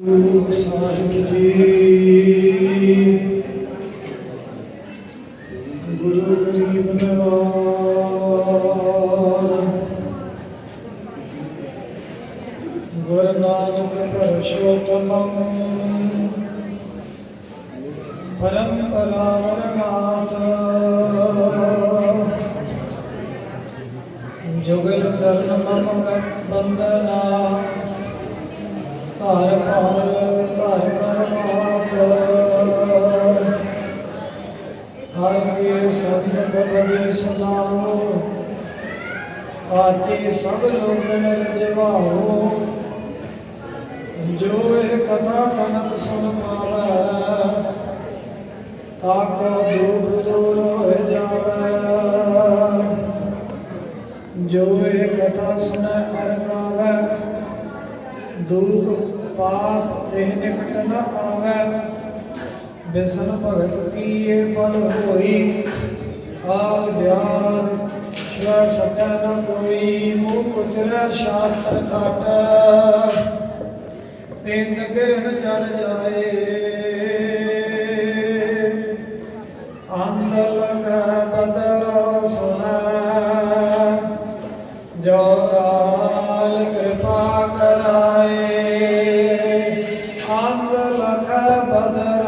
ਗੁਰੂ ਸਾਹਿਬ ਜੀ ਗੁਰੂ ਗਰੀਬ ਨਵਾਜ ਗੁਰ ਨਾਨਕ ਪਰਸ਼ੋਤਮ ਪਰੰਪਰਾ ਵਰਨਾਥ ਜੁਗਲ ਚਰਨ ਮਮ ਬੰਦਨਾ ਸੰਗ ਕਬੀ ਸੁਨਾਓ ਆਤੇ ਸਭ ਲੋਕ ਨਰ ਜਵਾਓ ਜੋ ਇਹ ਕਥਾ ਕਨਕ ਸੁਨ ਪਾਵੈ ਤਾਕੋ ਦੁਖ ਦੂਰ ਹੋ ਜਾਵੈ। ਜੋ ਇਹ ਕਥਾ ਸੁਨੈ ਹਰ ਗਾਵੈ, ਦੁਖ ਪਾਪ ਤੇ ਨਿਕਟ ਨ ਆਵੈ। ਬਿਸਨ ਭਗਤ ਕੀਏ ਫਲ ਹੋਈ ਆਲ ਬਿਆਨ ਸ਼ਵਰ ਸਕੈ ਨ ਕੋਈ ਮੂਹ ਕੁਚਰੈ ਸ਼ਾਸਤਰ ਘਟ। ਪਿੰਡ ਗਿਰਨ ਚੜ ਜਾਏ। ਅੰਧ ਲਖ ਬਦਰ ਸੁਨੈ ਜੋ ਕਾਲ ਕਿਰਪਾ ਕਰਾਏ। ਅੰਧ ਲਖ ਬਦਰ